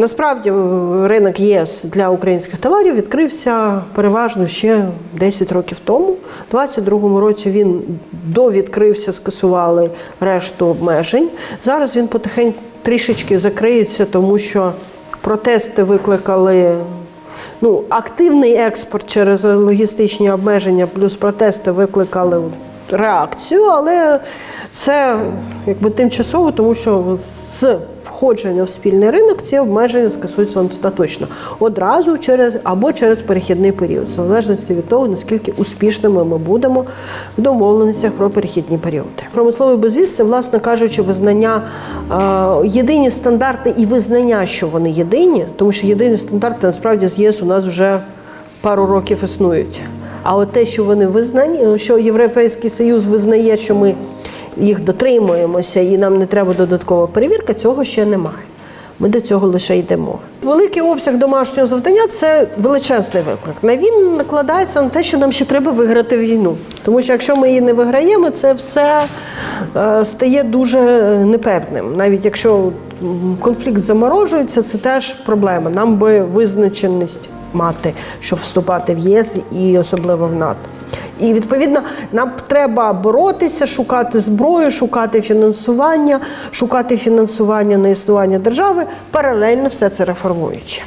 Насправді е, ринок ЄС для українських товарів відкрився переважно ще 10 років тому. У 2022 році він довідкрився, скасували решту обмежень. Зараз він потихеньку трішечки закриється, тому що протести викликали ну, активний експорт через логістичні обмеження, плюс протести викликали реакцію, але це якби тимчасово, тому що з входження в спільний ринок ці обмеження скасуються остаточно одразу через або через перехідний період, в залежності від того, наскільки успішними ми будемо в домовленостях про перехідні періоди. Промисловий безвіз це, власне кажучи, визнання е, єдині стандарти і визнання, що вони єдині, тому що єдині стандарти насправді з ЄС у нас вже пару років існують. А от те, що вони визнані, що Європейський Союз визнає, що ми їх дотримуємося і нам не треба додаткова перевірка, цього ще немає. Ми до цього лише йдемо. Великий обсяг домашнього завдання це величезний виклик. На він накладається на те, що нам ще треба виграти війну. Тому що якщо ми її не виграємо, це все е, стає дуже непевним. Навіть якщо конфлікт заморожується, це теж проблема. Нам би визначеність мати, щоб вступати в ЄС і особливо в НАТО. І відповідно нам треба боротися, шукати зброю, шукати фінансування, шукати фінансування на існування держави, паралельно все це реформуючи.